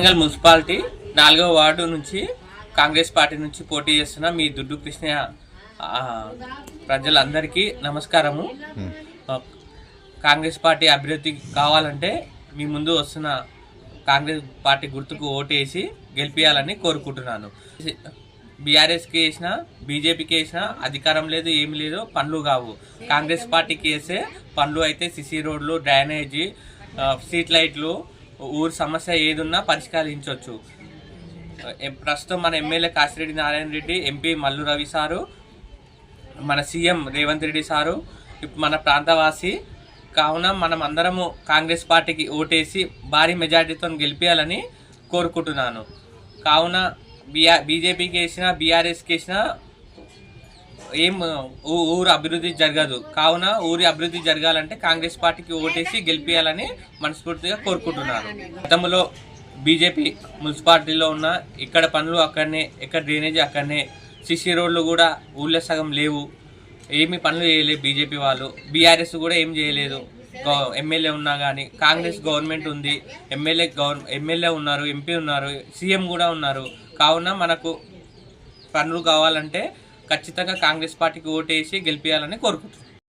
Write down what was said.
Warangal municipality నాలుగో ward నుంచి Congress party నుంచి పోటీ చేస్తున్న మీ దుడ్డు కృష్ణ ప్రజలందరికీ నమస్కారము. ఆ, కాంగ్రెస్ పార్టీ అభివృద్ధి కావాలంటే మీ ముందు వస్తున్న కాంగ్రెస్ పార్టీ గుర్తుకు ఓటేసి గెలిపించాలని కోరుకుంటున్నాను. బీఆర్ఎస్కి వేసినా బీజేపీకి వేసినా అధికారం లేదు ఏమి లేదు పనులు కావు. కాంగ్రెస్ పార్టీకి వేస్తే పనులు అయితే సిసి రోడ్లు డ్రైనేజీ స్ట్రీట్ లైట్లు ఊరు సమస్య ఏదున్నా పరిష్కరించవచ్చు ప్రస్తుతం మన MLA Kasireddy Narayana Reddy MP Mallu Ravi sir మన సీఎం రేవంత్ రెడ్డి సారు ఇప్పుడు మన ప్రాంతవాసి. కావున మనం అందరము కాంగ్రెస్ పార్టీకి ఓటేసి భారీ మెజార్టీతో గెలిపించాలని కోరుకుంటున్నాను. కావున బీఆర్ బీజేపీకి వేసిన బీఆర్ఎస్కి వేసిన ఏం ఊ- ఊరు అభివృద్ధి జరగదు. కావున ఊరి అభివృద్ధి జరగాలంటే కాంగ్రెస్ పార్టీకి ఓటేసి గెలిపించాలని మనస్ఫూర్తిగా కోరుకుంటున్నాను గతంలో బీజేపీ మున్సిపాలిటీలో ఉన్న ఇక్కడ పనులు అక్కడనే ఇక్కడ డ్రైనేజీ అక్కడనే సిసి రోడ్లు కూడా ఊళ్ళో సగం లేవు. ఏమి పనులు చేయలేదు బీజేపీ వాళ్ళు. బీఆర్ఎస్ కూడా ఏం చేయలేదు. ఎమ్మెల్యే ఉన్నా కానీ కాంగ్రెస్ గవర్నమెంట్ ఉంది. ఎమ్మెల్యే గవర్ ఎమ్మెల్యే ఉన్నారు ఎంపీ ఉన్నారు సీఎం కూడా ఉన్నారు. కావున మనకు పనులు కావాలంటే ఖచ్చితంగా కాంగ్రెస్ పార్టీకి ఓటేసి గెలిపించాలని కోరుకుంటున్నాను